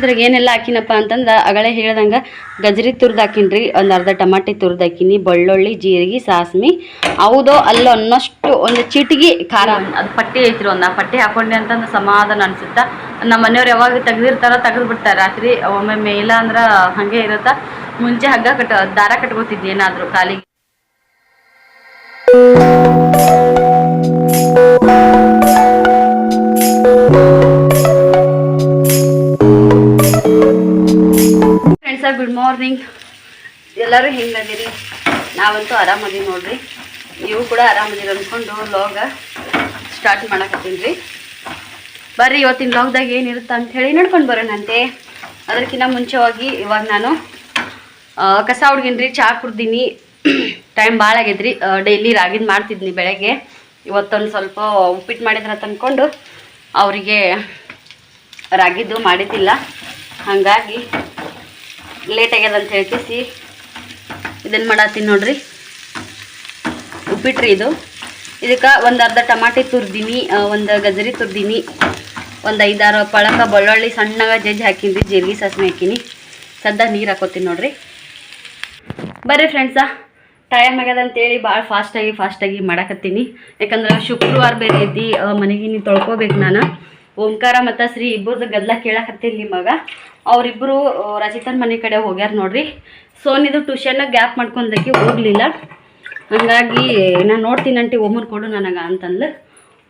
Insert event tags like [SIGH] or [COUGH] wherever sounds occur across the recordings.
ಇದ್ರಾಗ ಏನೆಲ್ಲ ಹಾಕಿನಪ್ಪ ಅಂತಂದ್ರೆ ಅಗಳೇ ಹೇಳ್ದಂಗೆ ಗಜರಿ ತುರ್ದು ಹಾಕಿನ್ರಿ, ಒಂದು ಅರ್ಧ ಟಮಾಟಿ ತುರ್ದು ಹಾಕಿನಿ, ಬೆಳ್ಳುಳ್ಳಿ, ಜೀರಿಗೆ, ಸಾಸ್ಮಿ, ಹೌದೋ ಅಲ್ಲೋ ಅನ್ನೋಷ್ಟು ಒಂದು ಚಿಟಿಗೆ ಖಾರ. ಅದು ಪಟ್ಟಿ ಐತ್ರಿ ಒಂದು ಆ ಪಟ್ಟಿ ಹಾಕೊಂಡೆ ಅಂತಂದ್ರೆ ಸಮಾಧಾನ ಅನ್ಸುತ್ತಾ. ನಮ್ಮ ಮನೆಯವ್ರು ಯಾವಾಗ ತೆಗ್ದಿರ್ತಾರ ತೆಗೆದು ಬಿಡ್ತಾರೆ. ರಾತ್ರಿ ಒಮ್ಮೊಮ್ಮೆ ಇಲ್ಲ ಅಂದ್ರೆ ಹಾಗೆ ಇರುತ್ತಾ. ಮುಂಚೆ ಹಗ್ಗ ಕಟ್ಟ, ದಾರ ಕಟ್ಕೋತಿದ್ವಿ ಏನಾದರೂ ಕಾಲಿಗೆ. Good morning. ಎಲ್ಲರೂ ಹೆಂಗದಿರಿ ನಾವಂತೂ ಆರಾಮದೀವಿ ನೋಡ್ರಿ. ನೀವು ಕೂಡ ಆರಾಮದಿರಿ ಅಂದ್ಕೊಂಡು ಲಾಗ ಸ್ಟಾರ್ಟ್ ಮಾಡಕತ್ತೀನಿ ರೀ ಬರ್ರಿ ಇವತ್ತಿನ ಲಾಗ್ದಾಗ ಏನಿರುತ್ತೆ ಅಂತ ಹೇಳಿ ನೋಡ್ಕೊಂಡು ಬರೋಣಂತೆ. ಅದಕ್ಕಿಂತ ಮುಂಚೆವಾಗಿ ಇವಾಗ ನಾನು ಕಸ ಹುಡ್ಗಿನ್ರಿ ಚಹಾ ಕುಡ್ದೀನಿ. ಟೈಮ್ ಭಾಳ ಆಗೈತ್ರಿ. ಡೈಲಿ ರಾಗಿದ್ ಮಾಡ್ತಿದ್ನಿ ಬೆಳಗ್ಗೆ. ಇವತ್ತೊಂದು ಸ್ವಲ್ಪ ಉಪ್ಪಿಟ್ಟು ಮಾಡಿದ್ರ ತಂದ್ಕೊಂಡು ಅವರಿಗೆ ರಾಗಿದ್ದು ಮಾಡಿದ್ದಿಲ್ಲ. ಹಾಗಾಗಿ ಲೇಟ್ ಆಗ್ಯದ ಅಂತ ಸಿ. ಇದನ್ನು ಮಾಡತ್ತೀನಿ ನೋಡ್ರಿ. ಉಪ್ಪಿಟ್ರಿ ಇದು. ಇದಕ್ಕೆ ಒಂದು ಅರ್ಧ ಟಮಾಟಿ ತುರ್ದೀನಿ ಒಂದು ಗಜರಿ ತುರ್ದೀನಿ, ಒಂದು ಐದಾರು ಪಳಕ ಬೆಳ್ಳುಳ್ಳಿ ಸಣ್ಣಗೆ ಜಜ್ಜಿ ಹಾಕಿದ್ವಿ ಜೀರಿಗೆ ಸಾಸಿವೆ ಹಾಕಿನಿ. ಸದ್ದ ನೀರು ಹಾಕೋತೀನಿ ನೋಡ್ರಿ. ಬರ್ರಿ ಫ್ರೆಂಡ್ಸ ಟೈಮ್ ಆಗ್ಯದ ಅಂತೇಳಿ ಭಾಳ ಫಾಸ್ಟಾಗಿ ಫಾಸ್ಟಾಗಿ ಮಾಡಾಕತ್ತೀನಿ. ಯಾಕಂದ್ರೆ ಶುಕ್ರವಾರ ಬೇರೆ ಐತಿ ಮನೆಗೆ ನೀನು ತೊಳ್ಕೊಬೇಕು ನಾನು. ಓಂಕಾರ ಮತ್ತು ಶ್ರೀ ಇಬ್ಬರದ್ದು ಗದ್ಲ ಕೇಳಾಕತ್ತೀನಿ ನಿಮಗ ಅವರಿಬ್ಬರು ರಚಿತನ್ ಮನೆ ಕಡೆ ಹೋಗ್ಯಾರ ನೋಡ್ರಿ. ಸೋನಿದು ಟ್ಯೂಷನ್ ಗ್ಯಾಪ್ ಮಾಡ್ಕೊಂಡಕ್ಕೆ ಹೋಗಲಿಲ್ಲ. ಹಂಗಾಗಿ ನಾನು ನೋಡ್ತೀನಿ ಅಂಟಿ, ಒಮ್ಮನ್ ಕೊಡು ನನಗೆ ಅಂತಂದು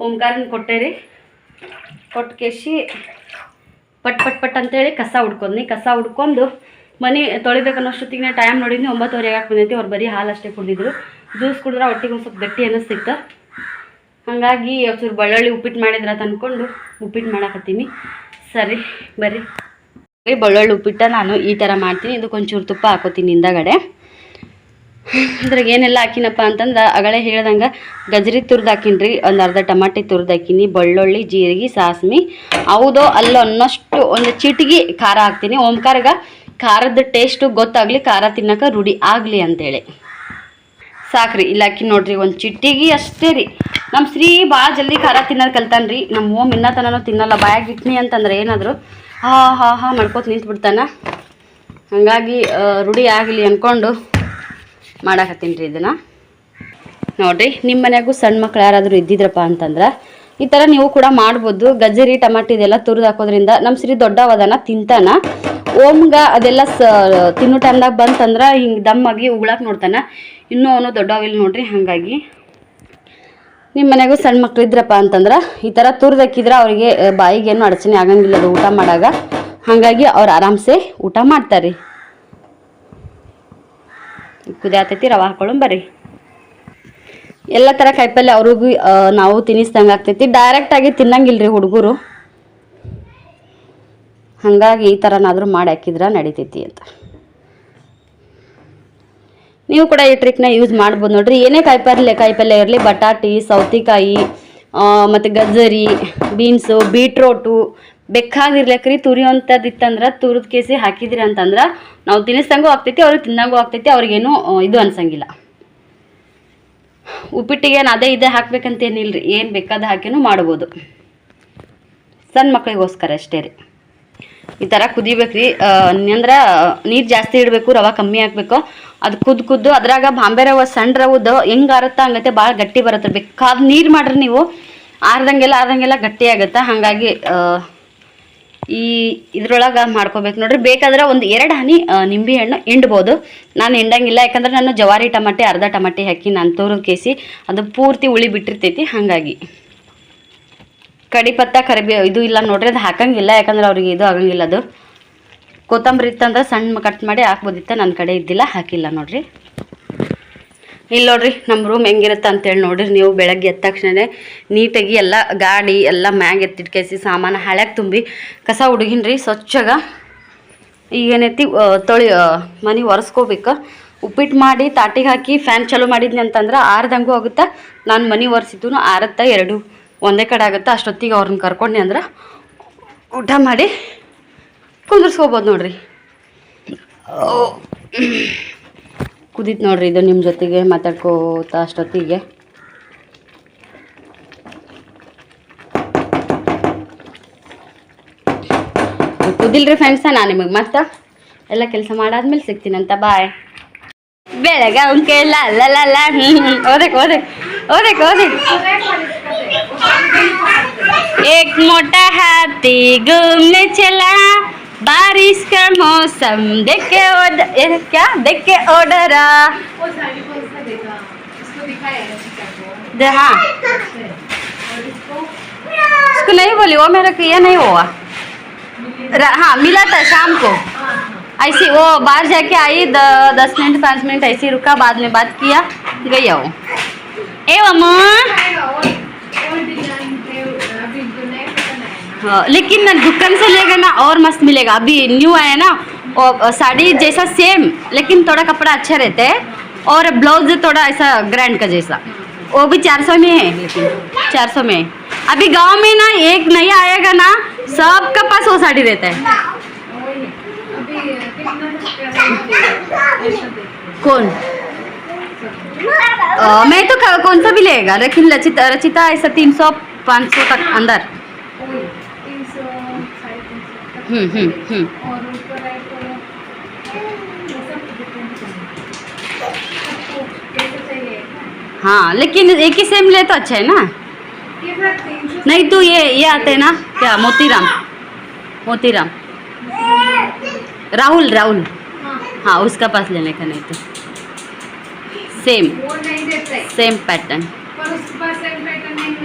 ಓಂಕಾರನ ಕೊಟ್ಟೆ ರೀ. ಕೊಟ್ಟು ಕೇಸಿ ಪಟ್ ಪಟ್ ಪಟ್ ಅಂತೇಳಿ ಕಸ ಹುಡ್ಕೊಂಡ್ನಿ ಕಸ ಹುಡ್ಕೊಂಡು ಮನೆ ತೊಳಿಬೇಕನ್ನೋಷ್ಟೊತ್ತಿಗೆ ಟೈಮ್ ನೋಡಿದ್ನಿ, ಒಂಬತ್ತುವರೆಗೆ ಯಾಕೆ ಬಂದೈತಿ. ಅವ್ರು ಬರೀ ಹಾಲು ಅಷ್ಟೇ ಕುಡಿದಿದ್ರು. ಜ್ಯೂಸ್ ಕುಡಿದ್ರೆ ಒಟ್ಟಿಗೆ ಒಂದು ಸ್ವಲ್ಪ ಗಟ್ಟಿ ಅನ್ನಿಸ್ತಿತ್ತು ಹಾಗಾಗಿ ಒಂಚೂರು ಬೆಳ್ಳುಳ್ಳಿ ಉಪ್ಪಿಟ್ಟು ಮಾಡಿದ್ರ ತಂದ್ಕೊಂಡು ಉಪ್ಪಿಟ್ಟು ಮಾಡಕತ್ತೀನಿ. ಸರಿ, ಬರ್ರಿ. ಬೆಳ್ಳುಳ್ಳಿ ಉಪ್ಪಿಟ್ಟ ನಾನು ಈ ಥರ ಮಾಡ್ತೀನಿ. ಇದಕ್ಕೆ ಒಂಚೂರು ತುಪ್ಪ ಹಾಕೋತೀನಿ ಹಿಂದಗಡೆ. ಇದ್ರಾಗ ಏನೆಲ್ಲ ಹಾಕಿನಪ್ಪ ಅಂತಂದ್ರೆ ಅಗಳೇ ಹೇಳ್ದಂಗೆ ಗಜರಿ ತುರ್ದು ಹಾಕಿನ್ರಿ, ಒಂದು ಅರ್ಧ ಟಮಾಟಿ ತುರ್ದು ಹಾಕಿನಿ, ಬೆಳ್ಳುಳ್ಳಿ, ಜೀರಿಗೆ, ಸಾಸ್ಮಿ, ಹೌದೋ ಅಲ್ಲೋ ಅನ್ನೋಷ್ಟು ಒಂದು ಚಿಟಿಗೆ ಖಾರ ಹಾಕ್ತೀನಿ. ಓಂಕಾರಗ ಖಾರದ ಟೇಸ್ಟು ಗೊತ್ತಾಗಲಿ, ಖಾರ ತಿನ್ನೋಕೆ ರೂಢಿ ಆಗಲಿ ಅಂತೇಳಿ. ಸಾಕ್ರಿ, ಇಲ್ಲ ಹಾಕಿ ನೋಡ್ರಿ, ಒಂದು ಚಿಟ್ಟಿಗೆ ಅಷ್ಟೇ ರೀ. ನಮ್ಮ ಶ್ರೀ ಭಾಳ ಜಲ್ದಿ ಖಾರ ತಿನ್ನೋದು ಕಲ್ತಾನ್ರಿ. ನಮ್ಮ ಓಮ್ ಇನ್ನೂ ತನೂ ತಿನ್ನಲ್ಲ ಬಾಯಾಗಿಟ್ನಿ ಅಂತಂದ್ರೆ ಏನಾದರೂ ಹಾ ಹಾ ಹಾ, ಮಾಡ್ಕೋತ ನಿಂತ್ಬಿಡ್ತಾನ. ಹಾಗಾಗಿ ರೂಢಿ ಆಗಲಿ ಅಂದ್ಕೊಂಡು ಮಾಡಾಕತ್ತೀನಿ ರೀ ಇದನ್ನು. ನೋಡಿರಿ ನಿಮ್ಮ ಮನೆಗೂ ಸಣ್ಣ ಮಕ್ಳು ಯಾರಾದರೂ ಇದ್ದಿದ್ರಪ್ಪ ಅಂತಂದ್ರೆ, ಈ ಥರ ನೀವು ಕೂಡ ಮಾಡ್ಬೋದು. ಗಜ್ಜರಿ, ಟಮಾಟಿ ಇದೆಲ್ಲ ತುರಿದು ಹಾಕೋದ್ರಿಂದ ನಮ್ಮ ಶ್ರೀ ದೊಡ್ಡವದನ ತಿಂತಾನ. ಓಮ್ಗ ಅದೆಲ್ಲ ಸ, ತಿನ್ನೋ ಟೈಮ್ದಾಗ ಬಂತಂದ್ರೆ ಹಿಂಗೆ ದಮ್ಮಾಗಿ ಉಗುಳಕ್ಕೆ ನೋಡ್ತಾನೆ. ಇನ್ನೂ ಅವನು ದೊಡ್ಡವಿಲ್ಲ ನೋಡ್ರಿ, ಹಾಗಾಗಿ ನಿಮ್ಮ ಮನೆಗೂ ಸಣ್ಣ ಮಕ್ಳು ಇದ್ರಪ್ಪ ಅಂತಂದ್ರೆ ಈ ಥರ ತುರ್ದು ಹಾಕಿದ್ರೆ ಅವರಿಗೆ ಬಾಯಿಗೇನು ಅಡಚಣೆ ಆಗಂಗಿಲ್ಲ ಅದು ಊಟ ಮಾಡಾಗ. ಹಾಗಾಗಿ ಅವ್ರು ಆರಾಮ್ಸೆ ಊಟ ಮಾಡ್ತಾರೆ ಕುದಿಯಾತೈತಿ, ರವೆ ಹಾಕೊಳ್ಳೋಣ ಬರ್ರಿ. ಎಲ್ಲ ಥರ ಕಾಯಿಪಲ್ಲೆ ಅವ್ರಿಗೂ ನಾವು ತಿನ್ನಿಸ್ದಂಗೆ ಆಗ್ತೈತಿ. ಡೈರೆಕ್ಟಾಗಿ ರೀ ಹುಡುಗರು. ಹಾಗಾಗಿ ಈ ಥರನಾದರೂ ಮಾಡಿ ಹಾಕಿದ್ರೆ ನಡಿತೈತಿ ಅಂತ. ನೀವು ಕೂಡ ಈ ಟ್ರಿಕ್ನ ಯೂಸ್ ಮಾಡ್ಬೋದು ನೋಡ್ರಿ. ಏನೇ ಕಾಯಿಪಲ್ಲೆ ಕಾಯಿಪಲ್ಲೆ ಇರಲಿ, ಬಟಾಟಿ, ಸೌತೆಕಾಯಿ ಮತ್ತು ಗಜ್ಜರಿ ಬೀನ್ಸು ಬೀಟ್ರೋಟು ಬೆಕ್ಕಾಗಿರ್ಲಕ್ರಿ ತುರಿಯುವಂಥದ್ದು ಇತ್ತಂದ್ರೆ ತುರಿದ ಕೇಸಿ ಹಾಕಿದ್ರಿ ಅಂತಂದ್ರೆ ನಾವು ತಿನ್ನಿಸ್ದಂಗೂ ಆಗ್ತೈತಿ, ಅವ್ರಿಗೆ ತಿನ್ನಂಗೂ ಆಗ್ತೈತಿ, ಅವ್ರಿಗೇನು ಇದು ಅನ್ಸಂಗಿಲ್ಲ. ಉಪ್ಪಿಟ್ಟಿಗೆ ಏನು ಅದೇ ಇದೇ ರೀ ಏನು ಬೇಕಾದ ಹಾಕಿನೂ ಮಾಡ್ಬೋದು. ಸಣ್ಣ ಮಕ್ಕಳಿಗೋಸ್ಕರ ಅಷ್ಟೇ ರೀ. ಈ ಥರ ಕುದಿಬೇಕ್ರಿ. ಅಂದ್ರೆ ನೀರು ಜಾಸ್ತಿ ಇಡಬೇಕು, ರವೆ ಕಮ್ಮಿ ಹಾಕ್ಬೇಕು. ಅದು ಕುದ್ದು ಕುದ್ದು ಅದ್ರಾಗ ಬಾಂಬೆ ರವೆ, ಸಣ್ಣ ರವದ್ದು ಹೆಂಗೆ ಆರುತ್ತಾ ಹಂಗತ್ತೆ ಭಾಳ ಗಟ್ಟಿ ಬರುತ್ತೆ ಬೇಕಾದ ನೀರು ಮಾಡ್ರಿ ನೀವು. ಆರ್ದಂಗೆಲ್ಲ ಆರ್ದಂಗೆಲ್ಲ ಗಟ್ಟಿ ಆಗುತ್ತೆ. ಹಾಗಾಗಿ ಈ ಇದ್ರೊಳಗೆ ಮಾಡ್ಕೋಬೇಕು. ನೋಡ್ರಿ, ಬೇಕಾದ್ರೆ ಒಂದು ಎರಡು ಹನಿ ನಿಂಬೆ ಹಣ್ಣು ಹಿಂಡ್ಬೋದು. ನಾನು ಹಿಂಡಂಗಿಲ್ಲ, ಯಾಕಂದ್ರೆ ನಾನು ಜವಾರಿ ಟಮಾಟೆ, ಅರ್ಧ ಟಮಾಟೆ ಹಾಕಿ ನಾನು ತೋರದ ಕೇಸಿ, ಅದು ಪೂರ್ತಿ ಉಳಿ ಬಿಟ್ಟಿರ್ತೈತಿ, ಹಾಗಾಗಿ. ಕಡಿ ಪತ್ತ ಕರಿಬೇ ಇದು ಇಲ್ಲ ನೋಡ್ರಿ, ಅದು ಹಾಕಂಗಿಲ್ಲ, ಯಾಕಂದ್ರೆ ಅವ್ರಿಗೆ ಇದು ಆಗಂಗಿಲ್ಲ ಅದು. ಕೊತ್ತಂಬರಿ ಇತ್ತಂದ್ರೆ ಸಣ್ಣ ಕಟ್ ಮಾಡಿ ಹಾಕ್ಬೋದಿತ್ತ ನನ್ನ ಕಡೆ ಇದ್ದಿಲ್ಲ, ಹಾಕಿಲ್ಲ ನೋಡ್ರಿ. ಇಲ್ಲಿ ನೋಡ್ರಿ ನಮ್ಮ ರೂಮ್ ಹೆಂಗಿರುತ್ತೆ ಅಂತೇಳಿ ನೋಡ್ರಿ, ನೀವು ಬೆಳಗ್ಗೆ ಎದ್ದ ತಕ್ಷಣವೇ ನೀಟಾಗಿ ಎಲ್ಲ ಗಾಡಿ ಎಲ್ಲ ಮ್ಯಾಗ ಎತ್ತಿಟ್ಕೇಸಿ ಸಾಮಾನು ಹಳ್ಯಾಗ ತುಂಬಿ, ಕಸ ಹುಡುಗಿನ್ರಿ, ಸ್ವಚ್ಛಗ. ಈಗೇನೈತಿ ತೊಳಿ ಮನೆ ಒರೆಸ್ಕೋಬೇಕು. ಉಪ್ಪಿಟ್ಟು ಮಾಡಿ, ತಾಟಿಗೆ ಹಾಕಿ ಫ್ಯಾನ್ ಚಾಲೂ ಮಾಡಿದ್ನಿ ಅಂತಂದ್ರೆ ಆರ್ದಂಗೂ ಆಗುತ್ತೆ, ನಾನು ಮನೆ ಒರೆಸಿದ್ದು ಆರತ್ತ ಎರಡು. ಒಂದೇ ಕಡೆ ಆಗುತ್ತೆ, ಅಷ್ಟೊತ್ತಿಗೆ ಅವ್ರನ್ನ ಕರ್ಕೊಂಡೆ ಅಂದ್ರೆ ಊಟ ಮಾಡಿ ಕುಂದಿರ್ಸ್ಕೋಬೋದು ನೋಡ್ರಿ. ಕುದೀತು ನೋಡ್ರಿ ಇದು ನಿಮ್ಮ ಜೊತೆಗೆ ಮಾತಾಡ್ಕೋತ ಅಷ್ಟೊತ್ತಿಗೆ. ಕುದಿಲ್ರಿ ಫ್ರೆಂಡ್ಸ ನಾನು ನಿಮಗೆ ಮತ್ತೆ? ಎಲ್ಲ ಕೆಲಸ ಮಾಡಾದ್ಮೇಲೆ ಸಿಗ್ತೀನಂತ ಬಾಯ್ ಬೆಳಗ್ಗೆ ಅವ್ನ ಕೇಳಲ್ಲ ಅಲ್ಲಲ್ಲ ಓದಕ್ಕೆ ಓದಕ್ಕೆ ಓದಕ್ಕೆ ಓದಕ್ಕೆ एक मोटा हाथी घूमने चला। बारिश का मौसम देख के क्या? देख के ओडरा है। उसको नहीं बोली वो मेरे को ये नहीं हुआ। हाँ मिला था शाम को। ऐसी वो बाहर जाके आई द, दस मिनट पाँच मिनट ऐसे रुका बाद में बात किया गई वो। ए आएगा और डिज़ाइन अभी जो हाँ, लेकिन ना दुकान से लेगा ना और मस्त मिलेगा। अभी न्यू आया ना और साड़ी जैसा सेम लेकिन थोड़ा कपड़ा अच्छा रहता है। और ब्लाउज थोड़ा ऐसा ग्रैंड का जैसा। वो भी चार सौ में है लेकिन चार सौ में। है अभी गाँव में ना एक नहीं आएगा ना सबका पास वो साड़ी रहता है। [LAUGHS] कौन? मैं तो कौन सा भी लेगा? लेकिन रचिता रचिता ऐसा तीन सौ पाँच सौ तक अंदर। हम्म हम्म हम्म। है तो चाहिए हाँ लेकिन एक ही सेम ले तो अच्छा है ना? नहीं तो ये ये आते हैं ना? क्या मोतीराम? मोतीराम। राहुल राहुल। हाँ। हाँ उसका पास लेने का नहीं तो। सेम सेम पैटर्न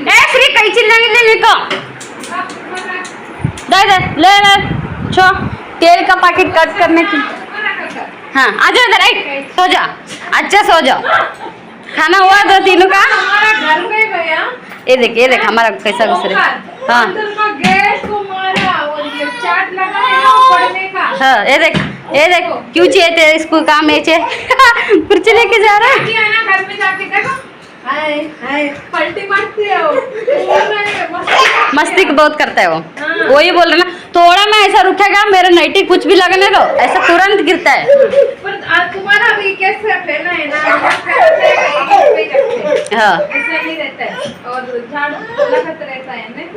फ्री श्री कई चिल्ला ले ले तो। दे ले ले छो। तेल का पैकेट कट करने की हाँ आ जाओ इधर राइट सो जा अच्छा सो जाओ। खाना हुआ दो तीनों का? ये देख ये देख हमारा कैसा घुस रहा हाँ। हाँ ये देख ये देख क्यों चाहिए तेरे स्कूल काम ये चाहिए? कुर्सी लेके जा रहा है। ना घर में जाके देखो। हाय हाय। पलटी मारती है वो। बोल रहे मस्त। बहुत करता है वो। हाँ। वही बोल रहा ना थोड़ा मैं ऐसा रुकेगा मेरा नाइटी कुछ भी लगने दो ऐसा तुरंत गिरता है। पर तुम्हारा भी कैसे है ना? हैं, पे ऐसा नहीं रहता है। और झाड़ लगत रहता है ना देख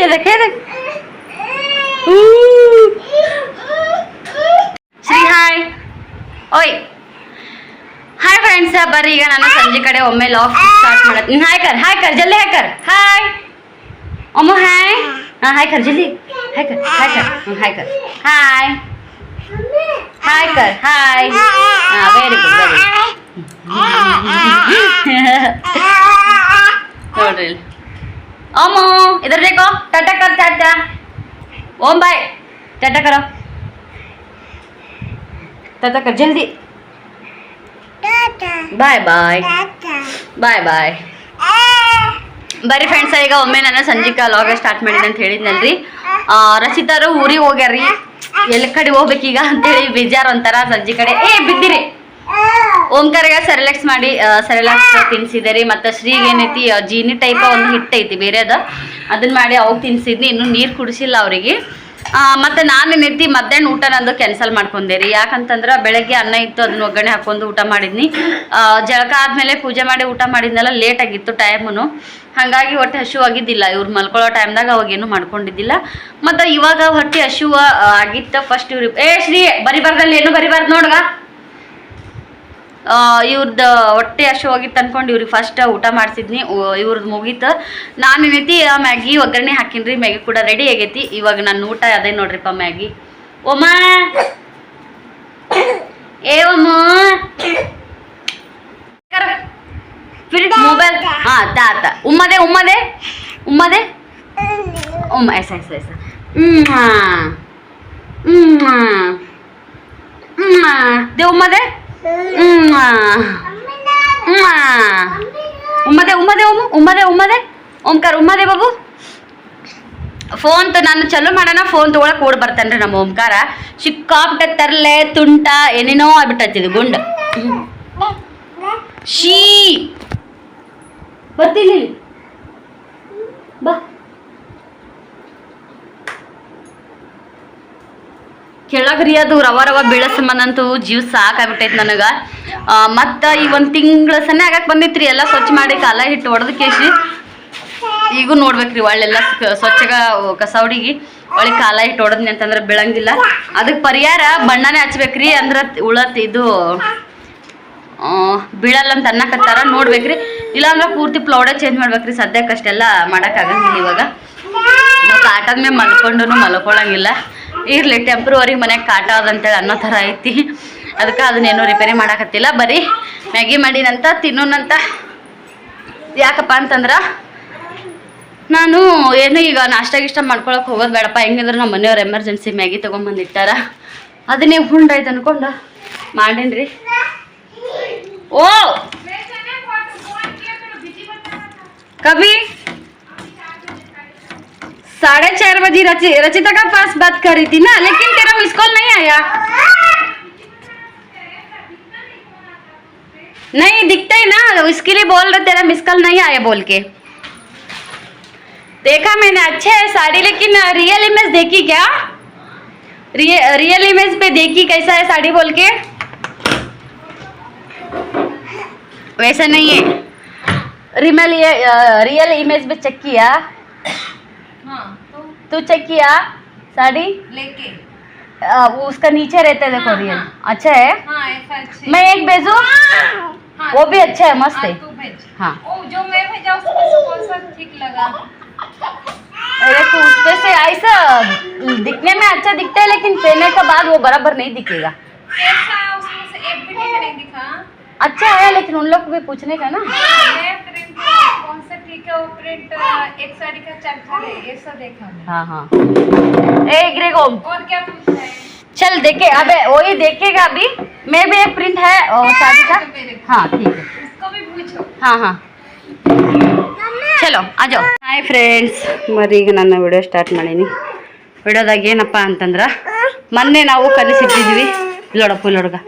ये देख। [LAUGHS] ಓಯ್ ಹಾಯ್ ಫ್ರೆಂಡ್ಸ್ ಬರ್ರಿ ಈಗ ನಾನು ಸಂಜೆ ಕಡೆ ಒಮ್ಮೆ ಲಾಗ್ ಸ್ಟಾರ್ಟ್ ಮಾಡತ್ತೀನಿ ಹಾಯ್ ಕರ್ ಹಾಯ್ ಕರ್ ಜಲ್ದಿ ಹಾಯ್ ಕರ್ ಹಾಯ್ ಅಮ್ಮ ಹಾಯ್ ಹಾಂ ಹಾಯ್ ಕರ್ ಜಲ್ದಿ ಹಾಯ್ ಕರ್ ಹಾಯ್ ಕರ್ ಹ್ಞೂ ಹಾಯ್ ಕರ್ ಹಾಯ್ ಹಾಯ್ ಕರ್ ಹಾಯ್ ಹಾಂ ವೆರಿ ಗುಡ್ ವೆರಿ ನೋಡ್ರಿ ಅಮ್ಮ ಇದ್ರ ಬೇಕೋ ಟಾಟಾ ಕರ್ ಟಾಟಾ ಓಂ ಬಾಯ್ ಟಾಟಾ ಕರೋ टाटा कर जल्दी ಬಾಯ್ ಬಾಯ್ ಬಾಯ್ ಬಾಯ್ ಬರೀ ಫ್ರೆಂಡ್ಸ್ ಈಗ ಒಮ್ಮೆ ನನ್ನ ಸಂಜಿಕ ಲಾಗ ಸ್ಟಾರ್ಟ್ ಮಾಡಿದೆ ಅಂತ ಹೇಳಿದ್ನಲ್ರಿ. ರಚಿತಾರು ಊರಿಗೆ ಹೋಗ್ಯಾರ್ರಿ. ಎಲ್ಲಿ ಕಡೆ ಹೋಗ್ಬೇಕೀಗ ಅಂತೇಳಿ ಬೇಜಾರು ಒಂಥರ ಸಂಜೆ ಕಡೆ. ಏ ಬಿದ್ದಿರಿ. ಓಂಕಾರ್ಗ ಸೆರೆಲೆಕ್ಸ್ ಮಾಡಿ ಸೆರೆಲಾಕ್ಸ್ ತಿನ್ಸಿದೆ ರೀ ಮತ್ತು ಶ್ರೀಗೆ ಏನೈತಿ ಜೀನಿ ಟೈಪ್ ಒಂದು ಹಿಟ್ಟೈತಿ ಬೇರೆ ಅದ. ಅದನ್ನ ಮಾಡಿ ಅವಾಗ ತಿನ್ಸಿದ್ನಿ. ಇನ್ನೂ ನೀರು ಕುಡಿಸಿಲ್ಲ ಅವರಿಗೆ. ಮತ್ತು ನಾನು ಏನೈತಿ ಮಧ್ಯಾಹ್ನ ಊಟ ನಂದು ಕ್ಯಾನ್ಸಲ್ ಮಾಡ್ಕೊಂಡೆ ರೀ ಯಾಕಂತಂದ್ರೆ ಬೆಳಗ್ಗೆ ಅನ್ನ ಇತ್ತು, ಅದನ್ನ ಒಗ್ಗರಣೆ ಹಾಕೊಂಡು ಊಟ ಮಾಡಿದ್ನಿ. ಜಳಕ ಆದಮೇಲೆ ಪೂಜೆ ಮಾಡಿ ಊಟ ಮಾಡಿದ್ನೆಲ್ಲ ಲೇಟ್ ಆಗಿತ್ತು ಟೈಮು ಹಾಗಾಗಿ ಹೊಟ್ಟೆ ಹಸಿವು ಆಗಿದ್ದಿಲ್ಲ. ಇವ್ರು ಮಲ್ಕೊಳ್ಳೋ ಟೈಮ್ದಾಗ ಅವಾಗೇನು ಮಾಡ್ಕೊಂಡಿದ್ದಿಲ್ಲ. ಮತ್ತು ಇವಾಗ ಹೊಟ್ಟೆ ಹಸಿವು ಆಗಿತ್ತು. ಫಸ್ಟ್ ಇವ್ರು, ಏ ಶ್ರೀ, ಬರಿಬಾರ್ದಲ್ಲಿ, ಏನು ಬರಿಬಾರ್ದು ನೋಡ್ಗ? ಇವ್ರದ್ದು ಹೊಟ್ಟೆ ಹೋಗಿತ್ತು ಅನ್ಕೊಂಡು ಇವ್ರಿಗೆ ಫಸ್ಟ್ ಊಟ ಮಾಡಿಸಿದ್ನಿ. ಇವ್ರದ್ದು ಮುಗೀತು. ನಾನು ಏನೈತಿ ಮ್ಯಾಗಿ ಒಗ್ಗರಣೆ ಹಾಕಿನ್ರಿ ಮ್ಯಾಗಿ ಕೂಡ ರೆಡಿ ಆಗೈತಿ. ಇವಾಗ ನನ್ನ ಊಟ ಅದೇ ನೋಡ್ರಿಪ್ಪ ಮ್ಯಾಗಿ. ಒಮಾ ಏ ಒಮ್ಮ ಮೊಬೈಲ್ ಹಾ ತಾತ ಉಮ್ಮದೆ ಉಮ್ಮದೆ? ಉಮ್ಮದೆ? ಉಮ್ಮ ಎಸ್ ಎಸ್ ಎಸ್. ಹ್ಮ್ ಹ್ಮ್ ಹ್ಮ್ ದೇವ್ ಉಮ್ಮದೆ? ಉಮ್ಮದೆ ಉಮ್ಮದೆ ಒಮ್ಮು ಉಮ್ಮದೆ ಉಮ್ಮದೆ. ಓಂಕಾರ, ಉಮ್ಮದೆ ಬಾಬು. ಫೋನ್ ನಾನು ಚಲೋ ಮಾಡೋಣ, ಫೋನ್ ತೊಗೊಳಕ್ ಓಡ್ ಬರ್ತಾನ್ರಿ ನಮ್ಮ ಓಂಕಾರ. ಸಿಕ್ಕಾಪಟ್ಟೆ ತರ್ಲೆ, ತುಂಟ, ಏನೇನೋ ಆಗ್ಬಿಟ್ಟತ್ತಿದ್ ಗುಂಡು. ಶೀ. ಬರ್ತಿಲ್ಲ ಕೆಳಗ್ರಿ ಅದು ರವ ರವ ಸಂಬಂಧಂತೂ ಜೀವ ಸಾಕಾಗ್ಬಿಟ್ಟೈತೆ ನನಗೆ. ಮತ್ತು ಈ ಒಂದು ತಿಂಗಳ ಸನ್ನೆ ಆಗಕ್ಕೆ ಬಂದಿತ್ರಿ, ಎಲ್ಲ ಸ್ವಚ್ಛ ಮಾಡಿ ಕಾಲ ಹಿಟ್ಟು ಹೊಡೆದು ಕೇಸಿ ಈಗೂ ನೋಡ್ಬೇಕ್ರಿ ಒಳ್ಳೆಲ್ಲ ಸ್ವಚ್ಛಗ ಕಸ ಹುಡುಗಿ. ಒಳ್ಳೆ ಕಾಲ ಇಟ್ಟು ಹೊಡೆದ್ನಿ ಅಂತಂದ್ರೆ ಬೀಳಂಗಿಲ್ಲ. ಅದಕ್ಕೆ ಪರಿಹಾರ ಬಣ್ಣನೇ ಹಚ್ಬೇಕ್ರಿ ಅಂದ್ರೆ ಉಳತ್ ಇದು ಬೀಳಲ್ಲ ಅಂತ ಅನ್ನಕತ್ತಾರ ನೋಡ್ಬೇಕ್ರಿ. ಇಲ್ಲಾಂದ್ರೆ ಪೂರ್ತಿ ಪ್ಲೌಡೇ ಚೇಂಜ್ ಮಾಡ್ಬೇಕ್ರಿ. ಸದ್ಯಕ್ಕೆ ಅಷ್ಟೆಲ್ಲ ಆಗಂಗಿಲ್ಲ ಇವಾಗ. ಕಾಟದ ಮೇಲೆ ಮಲ್ಕೊಂಡು ಮಲ್ಕೊಳ್ಳಂಗಿಲ್ಲ ಇರಲಿ ಟೆಂಪ್ರವರಿ ಮನೆಗೆ ಕಾಟ ಅದಂತೇಳಿ ಅನ್ನೋ ಥರ ಐತಿ. ಅದಕ್ಕೆ ಅದನ್ನೇನು ರಿಪೇರಿ ಮಾಡಕತ್ತಿಲ್ಲ. ಬರೀ ಮ್ಯಾಗಿ ಮಾಡಿನಂತ, ತಿನ್ನೋನಂತ. ಯಾಕಪ್ಪ ಅಂತಂದ್ರೆ, ನಾನು ಏನು ಈಗ ನಾಷ್ಟ ಗಿಷ್ಟ ಮಾಡ್ಕೊಳಕ್ಕೆ ಹೋಗೋದು ಬೇಡಪ್ಪ. ಹೆಂಗಂದ್ರೆ ನಮ್ಮ ಮನೆಯವ್ರು ಎಮರ್ಜೆನ್ಸಿ ಮ್ಯಾಗಿ ತೊಗೊಂಬಂದಿಟ್ಟಾರ. ಅದನ್ನೇ ಹುಂಡಾಯ್ತು ಅನ್ಕೊಂಡ. ಮಾಡೇನ್ರಿ? ಓ! ಕಬಿ साढ़े चार बजे रचि, रचिता का पास बात कर रही थी ना लेकिन तेरा मिस कॉल नहीं आया। नहीं दिखता है ना इसके लिए बोल रहे तेरा मिस कॉल नहीं आया बोल के। देखा मैंने अच्छा है साड़ी लेकिन रियल इमेज देखी क्या? रिय, रियल इमेज पे देखी कैसा है साड़ी बोल के? वैसा नहीं है। रिमल ये रियल इमेज में चेक किया। तो चेक किया? साड़ी? लेके। अ, वो उसका नीचे रहता है देखो हाँ, रियल हाँ। अच्छा है? हाँ मैं एक भेजू? हाँ, वो भी अच्छा है मस्त हाँ, है। हाँ। ओ जो मैं भेजा उसमें कौन सा ठीक लगा। अरे तो उसपे से ऐसा दिखने में अच्छा दिखता है लेकिन पहनने के बाद वो बराबर नहीं दिखेगा। उसमें अच्छा है लेकिन उन लोग को भी पूछने का ना। मैं प्रिंट कौन सा ठीक है वो प्रिंट एक साड़ी का चर्चा है ऐसा देखा मैं हाँ हाँ ए ग्रेगोम और क्या पूछना है चल देखे अबे वही देखेगा अभी मैं भी एक प्रिंट है और साड़ी का तो मेरे को हाँ ठीक है उसको भी पूछो ಹಾಂ ಹಾಂ ಚಲೋ ಅಜೋ ಹಾಯ್ ಫ್ರೆಂಡ್ಸ್ ಮರಿ ಈಗ ನನ್ನ ವಿಡಿಯೋ ಸ್ಟಾರ್ಟ್ ಮಾಡೀನಿ ವಿಡಿಯೋದಾಗ ಏನಪ್ಪ ಅಂತಂದ್ರೆ ಮೊನ್ನೆ ನಾವು ಕಲಿಸಿಟ್ಟಿದ್ವಿ ಇಲ್ಲೋಡಪ್ಪ ಇಲ್ಲೋಡ್ಗ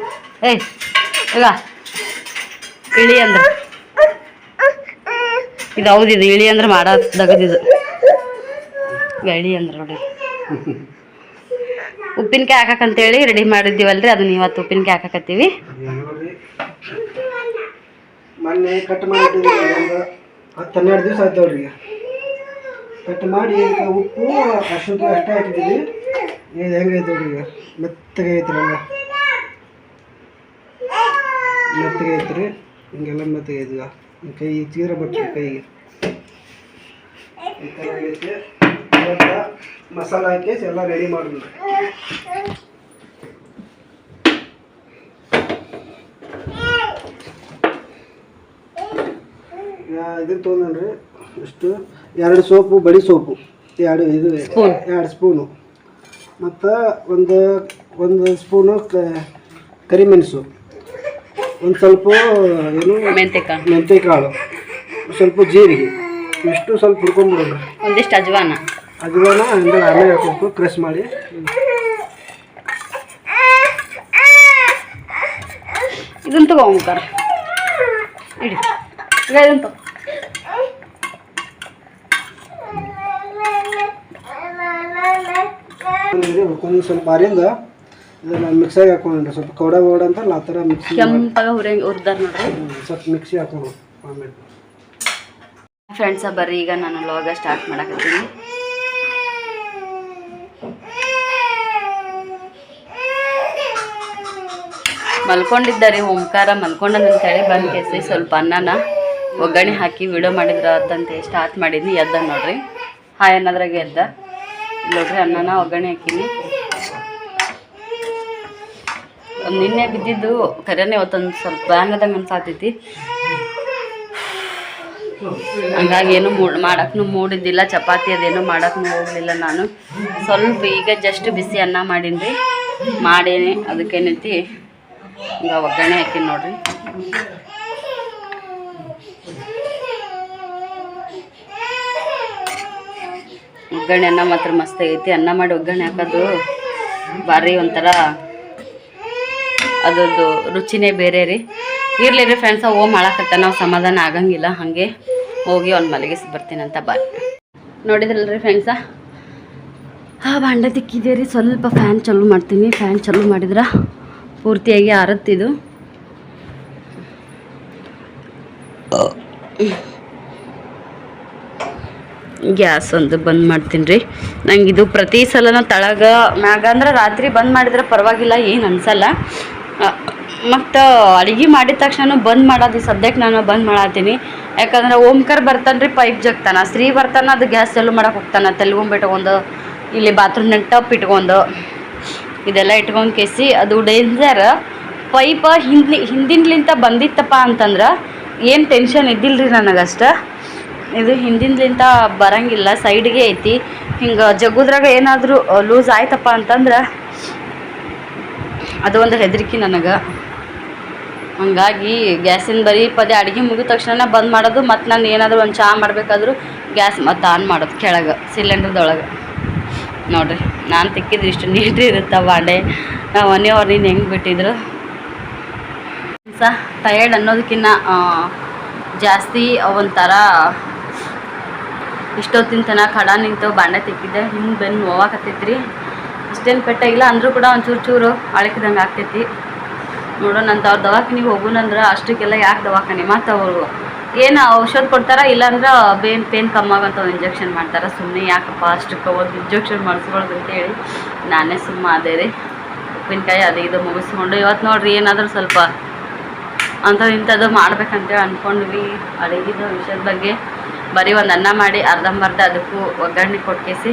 ಏಯ್ ಈಗ ಇಳಿ ಅಂದ್ರೆ ಇದು ಹೌದು, ಇದು ಇಳಿ ಅಂದ್ರೆ ಮಾಡೋದಗದಿದು ಈಗ ಇಳಿ ಅಂದ್ರೆ ನೋಡಿ. ಉಪ್ಪಿನಕಾಯಿ ಹಾಕಕ್ಕಂತೇಳಿ ರೆಡಿ ಮಾಡಿದ್ದೀವಲ್ರಿ, ಅದನ್ನ ಇವತ್ತು ಉಪ್ಪಿನಕಾಯಿ ಹಾಕಕತ್ತೀವಿ. ಮೊನ್ನೆ ಕಟ್ ಒಂದು ಹತ್ತು ಹನ್ನೆರಡು ದಿವಸ ಆಯ್ತು ಕಟ್ ಮಾಡಿ ಉಪ್ಪು ಪುಡಿ ಅಷ್ಟೇ ಹಾಕಿದ್ದೀವಿ. ಇದು ಹೆಂಗೈತೆ ಅವ್ರಿಗೆ ಮೆತ್ತಗೆ ಐತ್ರಿ ಎಲ್ಲ. ಮೆತ್ತಗೆ ಐತ್ರಿ. ಹಿಂಗೆಲ್ಲ ಮತ್ತೆ ಕೈ ಚೀರ ಬಟ್ಟೆ ಕೈಗೆ. ಈ ಥರ ಆಗೈತೆ. ಇವತ್ತು ಮಸಾಲ ಹಾಕಿ ಎಲ್ಲ ರೆಡಿ ಮಾಡಿದ್ವಿ ಇದು ತೊಗೊಂಡ್ರಿ ಇಷ್ಟು ಎರಡು ಸೋಪು ಬಡಿ ಸೋಪು. ಎರಡು ಇದು. ಎರಡು ಸ್ಪೂನು. ಮತ್ತು ಒಂದು ಒಂದು ಸ್ಪೂನು ಕರಿಮೆಣಸು. ಒಂದು ಸ್ವಲ್ಪ ಏನು ಮೆಂತೆಕಾಳು ಮೆಂತೆಕಾಳು. ಸ್ವಲ್ಪ ಜೀರಿಗೆ. ಇಷ್ಟು ಸ್ವಲ್ಪ ಹುಡ್ಕೊಂಡ್ಬಿಡೋಣ ಒಂದಿಷ್ಟು ಅಜ್ವಾನ. ಅಜ್ವಾನ ಹಂಗೆ ಆಮೇಲೆ ಹಾಕ್ಬೇಕು ಕ್ರಶ್ ಮಾಡಿ. ಇದನ್ನು ತಗೋ ಮುಖಾರ ಇಡಿ. ಇದನ್ನು ತಗೋ. ಹುಡ್ಕೊಂಡು ಸ್ವಲ್ಪ ಆರಿಂದ ಇದನ್ನು ಮಿಕ್ಸಿಗೆ ಹಾಕೊಂಡ್ರಿ ಸ್ವಲ್ಪ ಕೌಡ ಗೋಡ ಅಂತ ಆ ಥರ ಮಿಕ್ಸಿ ಕೆಂಪಾಗ ಹುರಿ ಹುರಿದಾರ ನೋಡ್ರಿ. ಸ್ವಲ್ಪ ಮಿಕ್ಸಿ ಹಾಕೊಂಡು ಆಮೇಲೆ. ಫ್ರೆಂಡ್ಸ ಬರ್ರಿ ಈಗ ನಾನು ಲಾಗ ಸ್ಟಾರ್ಟ್ ಮಾಡಕತ್ತೀನಿ. ಮಲ್ಕೊಂಡಿದ್ದಾರೆ ಓಂಕಾರ ಮಲ್ಕೊಂಡಂತ ಹೇಳಿ ಬಂದು ಕೇಸಿ ಸ್ವಲ್ಪ ಅನ್ನನ ಒಗ್ಗರಣೆ ಹಾಕಿ ವಿಡಿಯೋ ಮಾಡಿದ್ರ ಅದಂತೆ ಸ್ಟಾರ್ಟ್ ಮಾಡಿದ್ನಿ ಎದ್ದ ನೋಡ್ರಿ. ಹಾಯ್ ಅನ್ನೋದ್ರಾಗೆ ಎದ್ದ. ನೋಡ್ರಿ ಅನ್ನನ ಒಗ್ಗರಣೆ ಹಾಕಿನಿ. ನಿನ್ನೆ ಬಿದ್ದಿದ್ದು ಕರೆನೇ ಇವತ್ತೊಂದು ಸ್ವಲ್ಪ ಬ್ಯಾಂಗದಂಗೆ ಅನ್ಸಾತೈತಿ ಹಂಗಾಗಿ ಏನು ಮೂಡ್ ಮಾಡಕ್ಕೂ ಮೂಡಿದ್ದಿಲ್ಲ, ಚಪಾತಿ ಅದೇನು ಮಾಡೋಕ್ಕೂ ಹೋಗಲಿಲ್ಲ ನಾನು. ಸ್ವಲ್ಪ ಈಗ ಜಸ್ಟ್ ಬಿಸಿ ಅನ್ನ ಮಾಡೀನಿ ಮಾಡೇನಿ, ಅದಕ್ಕೇನೈತಿ ಈಗ ಒಗ್ಗರಣೆ ಹಾಕೀನಿ ನೋಡ್ರಿ. ಒಗ್ಗರಣೆ ಅನ್ನ ಮಾತ್ರ ಮಸ್ತ್ ಆಗೈತಿ. ಅನ್ನ ಮಾಡಿ ಒಗ್ಗರಣೆ ಹಾಕೋದು ಭಾರಿ ಒಂಥರ ಅದ್ರದ್ದು ರುಚಿನೇ ಬೇರೆ ರೀ. ಇರಲಿ ರೀ ಫ್ರೆಂಡ್ಸ ಓ ಮಾಡಾಕತ್ತ ನಾವು ಸಮಾಧಾನ ಆಗಂಗಿಲ್ಲ, ಹಾಗೆ ಹೋಗಿ ಅವ್ನು ಮಲಗಿಸಿ ಬರ್ತೀನಂತ ಬಾಯ್. ನೋಡಿದ್ರಲ್ರಿ ಫ್ರೆಂಡ್ಸ ಹಾ ಭಾಂಡೆ ತಿಕ್ಕಿದೆ ರೀ, ಸ್ವಲ್ಪ ಫ್ಯಾನ್ ಚಾಲೂ ಮಾಡ್ತೀನಿ ಫ್ಯಾನ್ ಚಾಲೂ ಮಾಡಿದ್ರೆ ಪೂರ್ತಿಯಾಗಿ ಆರತ್ತಿದು. ಗ್ಯಾಸ್ ಒಂದು ಬಂದ್ ಮಾಡ್ತೀನಿ ರೀ. ನಂಗೆ ಇದು ಪ್ರತಿ ಸಲನ ತಳಗ ಮ್ಯಾಗ ಅಂದ್ರೆ ರಾತ್ರಿ ಬಂದ್ ಮಾಡಿದ್ರೆ ಪರವಾಗಿಲ್ಲ, ಏನು ಅನ್ಸಲ್ಲ. ಮತ್ತು ಅಡುಗೆ ಮಾಡಿದ ತಕ್ಷಣ ಬಂದ್ ಮಾಡೋದು ಸದ್ಯಕ್ಕೆ ನಾನು ಬಂದ್ ಮಾಡತ್ತೀನಿ ಯಾಕಂದ್ರೆ ಓಂಕರ್ ಬರ್ತಾನೆ ರೀ ಪೈಪ್ ಜಗ್ತಾನ. ಸ್ತ್ರೀ ಬರ್ತಾನ, ಅದು ಗ್ಯಾಸ್ ಚಾಲು ಮಾಡಕ್ಕೆ ಹೋಗ್ತಾನೆ. ತೆಲುಗೊಂಬಿಟ್ಕೊಂಡು ಇಲ್ಲಿ ಬಾತ್ರೂಮ್ನಾಗ ಟಪ್ ಇಟ್ಕೊಂಡು, ಇದೆಲ್ಲ ಇಟ್ಕೊಂಡು ಕೇಸಿ, ಅದು ಡೇಂಜರ್ ಪೈಪ ಹಿಂದ್ಲಿ ಹಿಂದಿನ್ಲಿಂತ ಬಂದಿತ್ತಪ್ಪ ಅಂತಂದ್ರೆ ಏನು ಟೆನ್ಷನ್ ಇದ್ದಿಲ್ಲ ರೀ ನನಗಷ್ಟ. ಇದು ಹಿಂದಿಂದ್ಲಿಂತ ಬರಂಗಿಲ್ಲ ಸೈಡ್ಗೆ ಐತಿ. ಹಿಂಗೆ ಜಗ್ಗುದ್ರಾಗ ಏನಾದರೂ, ಲೂಸ್ ಆಯ್ತಪ್ಪ ಅಂತಂದ್ರೆ, ಅದು ಒಂದು ಹೆದರಿಕೆ ನನಗೆ. ಹಂಗಾಗಿ ಗ್ಯಾಸಿನ ಬರೀ ಪದೇ ಅಡುಗೆ ಮುಗಿದ ತಕ್ಷಣ ಬಂದ್ ಮಾಡೋದು, ಮತ್ತು ನಾನು ಏನಾದರೂ ಒಂದು ಚಹಾ ಮಾಡಬೇಕಾದ್ರೂ ಗ್ಯಾಸ್ ಮತ್ತು ಆನ್ ಮಾಡೋದು ಕೆಳಗೆ, ಸಿಲಿಂಡ್ರದೊಳಗೆ. ನೋಡಿರಿ, ನಾನು ತಿಕ್ಕಿದ್ರೆ ಇಷ್ಟು ನೀಟ್ರಿ ಇರುತ್ತೆ ಬಾಂಡೆ? ನಾವು ಮನೆಯವ್ರು ನೀನು ಹೆಂಗೆ ಬಿಟ್ಟಿದ್ರು? ಸಹ ಟಯರ್ಡ್ ಅನ್ನೋದಕ್ಕಿಂತ ಜಾಸ್ತಿ ಒಂಥರ ಇಷ್ಟೊತ್ತಿನ ತನಕ ಕಡ ನಿಂತು ಬಾಂಡೆ ತಿಕ್ಕಿದ್ದೆ. ಹಿಂಗೆ ಬೆನ್ನು ಹೋಗಕತ್ತೈತ್ರಿ ಇಷ್ಟೇನು ಪೆಟ್ಟಾಗಿಲ್ಲ ಅಂದರೂ ಕೂಡ ಒಂದು ಚೂರು ಚೂರು ಅಳಕಿದಂಗೆ ಆಗ್ತೈತಿ. ನೋಡೋಣ ಅಂತ. ಅವ್ರ ದವಾಖಾನಿಗೆ ಹೋಗುನಂದ್ರೆ ಅಷ್ಟಕ್ಕೆಲ್ಲ ಯಾಕೆ ದವಾಖಾನೆ? ಮತ್ತು ಅವರು ಏನು ಔಷಧ ಕೊಡ್ತಾರ? ಇಲ್ಲಾಂದ್ರೆ ಬೇನ್ ಪೇನ್ ಕಮ್ಮಾಗಂತ ಇಂಜೆಕ್ಷನ್ ಮಾಡ್ತಾರೆ? ಸುಮ್ಮನೆ ಯಾಕಪ್ಪ ಅಷ್ಟಕ್ಕೆ ಒಂದು ಇಂಜೆಕ್ಷನ್ ಮಾಡಿಸ್ಬಾರ್ದು ಅಂತೇಳಿ ನಾನೇ ಸುಮ್ಮ ಅದೇ ರೀ. ಉಪ್ಪಿನಕಾಯಿ ಅದು ಇದು ಮುಗಿಸ್ಕೊಂಡು ಇವತ್ತು ನೋಡ್ರಿ ಏನಾದರೂ ಸ್ವಲ್ಪ ಅಂಥದ್ದು ಇಂಥದ್ದು ಮಾಡ್ಬೇಕಂತೇಳಿ ಅಂದ್ಕೊಂಡ್ವಿ ಅಡುಗೆದು ವಿಷಯದ ಬಗ್ಗೆ ಬರೀ ಒಂದು ಅನ್ನ ಮಾಡಿ, ಅರ್ಧಂಬರ್ಧ ಅದಕ್ಕೂ ಒಗ್ಗರಣೆ ಕೊಟ್ಕೇಸಿ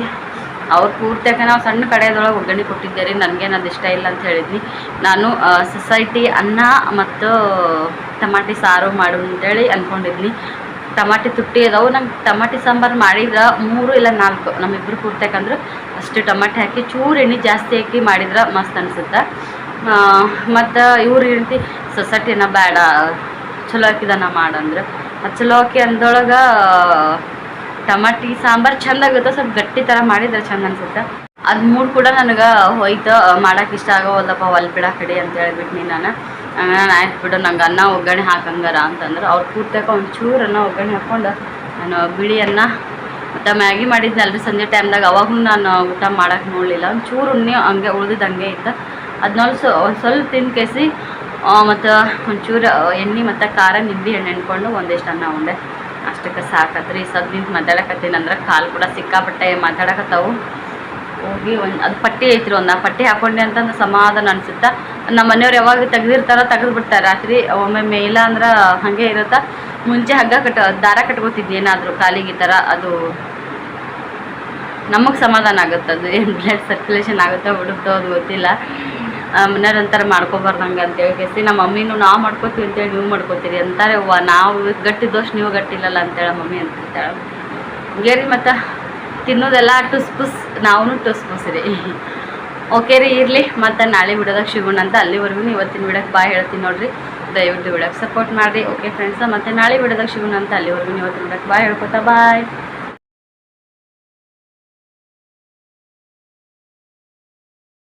ಅವ್ರು ಪೂರ್ತಿಯಾಗ ನಾವು ಸಣ್ಣ ಕಡೆಯದೊಳಗೆ ಒಗ್ಗರಣೆ ಕೊಟ್ಟಿದ್ದೆ ರೀ ನನಗೇನು ಅದು ಇಷ್ಟ ಇಲ್ಲ ಅಂತ ಹೇಳಿದ್ವಿ. ನಾನು ಸೊಸೈಟಿ ಅನ್ನ ಮತ್ತು ಟಮಾಟಿ ಸಾರು ಮಾಡು ಅಂತೇಳಿ ಅಂದ್ಕೊಂಡಿದ್ನಿ ಟಮಾಟಿ ತುಟ್ಟಿ ಅದಾವು, ನಂಗೆ ಟಮಾಟಿ ಸಾಂಬಾರು ಮಾಡಿದ್ರೆ ಮೂರು ಇಲ್ಲ ನಾಲ್ಕು ನಮ್ಮಿಬ್ಬರು ಪೂರ್ತಿಯಾಕಂದ್ರೆ ಅಷ್ಟು ಟಮಾಟಿ ಹಾಕಿ, ಚೂರು ಎಣ್ಣೆ ಜಾಸ್ತಿ ಹಾಕಿ ಮಾಡಿದ್ರೆ ಮಸ್ತ್ ಅನಿಸುತ್ತೆ. ಮತ್ತು ಇವ್ರು ಹೇಳ್ತಿ ಸೊಸೈಟಿನ ಬೇಡ ಚಲೋ ಹಾಕಿದನ ಮಾಡಂದ್ರೆ ಚಲೋ ಹಾಕಿ ಅಂದೊಳಗೆ ಟಮಾಟಿ, ಸಾಂಬಾರು ಚಂದ ಆಗುತ್ತೆ. ಸ್ವಲ್ಪ ಗಟ್ಟಿ ಥರ ಮಾಡಿದ್ರೆ ಚಂದ ಅನ್ಸುತ್ತೆ. ಅದು ಮೂಡ್ ಕೂಡ ನನಗೆ ಹೋಯ್ತು. ಮಾಡಕ್ಕೆ ಇಷ್ಟ ಆಗೋವಲ್ಲಪ್ಪ ಒಲ್ ಬಿಡ ಕಡೆ ಅಂತ ಹೇಳ್ಬಿಟ್ಟು ನಾನು. ನಾನು ಆಯ್ತು ಬಿಡು, ನಂಗೆ ಅನ್ನ ಒಗ್ಗರಣೆ ಹಾಕಂಗಾರ ಅಂತಂದ್ರೆ. ಅವ್ರು ಪೂರ್ತಿಯಾಕ ಒಂದು ಚೂರು ಅನ್ನ ಒಗ್ಗರಣೆ ಹಾಕ್ಕೊಂಡು ನಾನು ಬಿಳಿ ಅನ್ನ ಮತ್ತು ಮ್ಯಾಗಿ ಮಾಡಿದ್ನಲ್ರಿ ಸಂಜೆ ಟೈಮ್ದಾಗ. ಅವಾಗೂ ನಾನು ಊಟ ಮಾಡೋಕೆ ನೋಡಲಿಲ್ಲ. ಒಂದು ಚೂರು ಉಣ್ಣೆ ಹಂಗೆ ಉಳ್ದಿದ್ದು ಹಂಗೆ ಇತ್ತು ಅದನ್ನ ಸ್ವಲ್ಪ ತಿಂದು ಕೇಸಿ ಮತ್ತು ಒಂಚೂರು ಎಣ್ಣೆ ಮತ್ತು ಖಾರ, ನಿಂಬೆ ಹಣ್ಣು ಎಣ್ಕೊಂಡು ಒಂದಿಷ್ಟು ಅನ್ನ ಉಂಡೆ. ಅಷ್ಟಕ್ಕೆ ಸಾಕತ್ರಿ. ಸದ್ ನಿಂತು ಮಾತಾಡಕತ್ತೀನಿ ಅಂದ್ರೆ ಕಾಲು ಕೂಡ ಸಿಕ್ಕಾಪಟ್ಟೆ ಮಾತಾಡಕತ್ತಾವು. ಹೋಗಿ ಒಂದು ಅದು ಪಟ್ಟಿ ಐತ್ರಿ ಒಂದು ಪಟ್ಟಿ ಹಾಕೊಂಡೆ ಅಂತಂದು ಸಮಾಧಾನ ಅನ್ಸುತ್ತೆ. ನಮ್ಮ ಮನೆಯವ್ರು ಯಾವಾಗ ತೆಗ್ದಿರ್ತಾರ ತೆಗೆದು ಬಿಡ್ತಾರೆ. ರಾತ್ರಿ ಒಮ್ಮೊಮ್ಮೆ ಇಲ್ಲ ಅಂದ್ರೆ ಹಾಗೆ ಇರುತ್ತೆ. ಮುಂಚೆ ಹಗ್ಗ ಕಟ್ಟ ದಾರ ಕಟ್ಕೋತಿದ್ವಿ ಏನಾದರೂ ಕಾಲಿಗೆ ಈ ಅದು ನಮಗೆ ಸಮಾಧಾನ ಆಗುತ್ತೆ ಅದು ಏನು ಬ್ಲಡ್ ಸರ್ಕ್ಯುಲೇಷನ್ ಆಗುತ್ತೋ ಬಿಡುತ್ತೋ ಅದು ಗೊತ್ತಿಲ್ಲ. ಮನೆಯವ್ರು ಅಂತಾರೆ ಮಾಡ್ಕೊಬಾರ್ದಂಗೆ ಅಂತೇಳಿ ಕೇಸಿ ನಮ್ಮ ಮಮ್ಮಿನೂ ನಾವು ಮಾಡ್ಕೋತೀವಿ ಅಂತೇಳಿ ನೀವು ಮಾಡ್ಕೋತೀರಿ ಅಂತಾರೆ, ಅವ್ವ ನಾವು ಗಟ್ಟಿ ದೋಷ ನೀವು ಗಟ್ಟಿಲ್ಲಲ್ಲ ಅಂತೇಳಿ ಮಮ್ಮಿ ಅಂತಿರ್ತಾಳೆ. ರೀ ಮತ್ತು, ತಿನ್ನೋದೆಲ್ಲ ಟುಸ್ ಪುಸ್ ನಾವು ಟುಸ್ ಪುಸ್ ರೀ. ಓಕೆ ರೀ, ಇರಲಿ, ಮತ್ತು ನಾಳೆ ಬಿಡೋದಾಗ ಸಿಗೋಣ ಅಂತ ಅಲ್ಲಿವರೆಗೂ ಇವತ್ತಿನ ಬಿಡೋಕೆ ಬಾಯ್ ಹೇಳ್ತೀನಿ ನೋಡಿರಿ. ದಯವಿಟ್ಟು ಬಿಡೋಕೆ ಸಪೋರ್ಟ್ ಮಾಡಿರಿ, ಓಕೆ ಫ್ರೆಂಡ್ಸ ಮತ್ತು ನಾಳೆ ಬಿಡೋದಾಗ ಸಿಗೋಣ ಅಂತ ಅಲ್ಲಿವರೆಗೂ ಇವತ್ತಿನ ಬಿಡೋಕೆ ಬಾಯ್ ಹೇಳ್ಕೊತಾ ಬಾಯ್